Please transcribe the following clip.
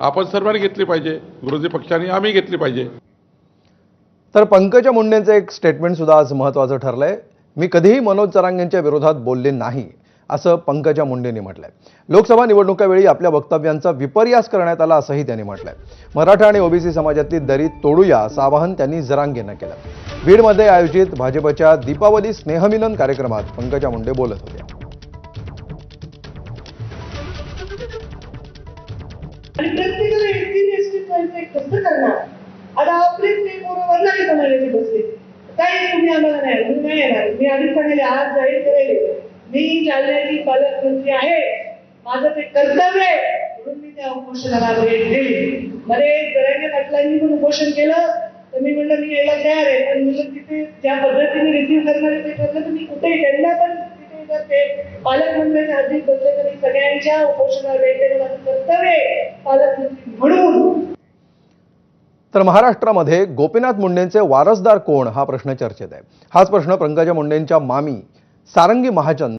आपण सर्वांनी घेतली पाहिजे. विरोधी पक्षांनी आम्ही घेतली पाहिजे. तर पंकजा मुंडेंचं एक स्टेटमेंट सुद्धा आज महत्त्वाचं ठरलंय. मी कधीही मनोज जरांगेंच्या विरोधात बोलले नाही असं पंकजा मुंडेंनी म्हटलंय. लोकसभा निवडणुकावेळी आपल्या वक्तव्यांचा विपर्यास करण्यात आला असंही त्यांनी म्हटलंय. मराठा आणि ओबीसी समाजातली दरी तोडूया असं आवाहन त्यांनी जरांगेंना केलं. बीडमध्ये आयोजित भाजपच्या दीपावली स्नेहमिलन कार्यक्रमात पंकजा मुंडे बोलत होत्या आणि प्रत्येकाला एसटी एसटी पाहिजे कसं करणार? आता आपले ते बरोबर नाही कोणाला बसले. काही तुम्ही आम्हाला नाही मी नाही येणार. मी आधीच सांगितले आज जाहीर करेल. मी जालन्याची पालकमंत्री आहे. माझं ते कर्तव्य आहे. म्हणून मी त्या उपोषणाला भेट दिली मध्ये जरांगे पाटलांनी पण उपोषण केलं. तर मी म्हणलं मी यायला तयार आहे. पण म्हणलं तिथे ज्या पद्धतीने रिसीव्ह करणारे ते ठरलं तर मी कुठेही त्यांना पण तिथे जर ते पालकमंत्र्यांच्या हद्दीत बसले तर मी सगळ्यांच्या उपोषणाला भेट देणं माझं कर्तव्य आहे पालकमंत्री म्हणून तर महाराष्ट्रामध्ये गोपीनाथ मुंडेंचे वारसदार कोण हा प्रश्न चर्चेत आहे. हाच प्रश्न पंकजा मुंडेंच्या मामी सारंगी महाजन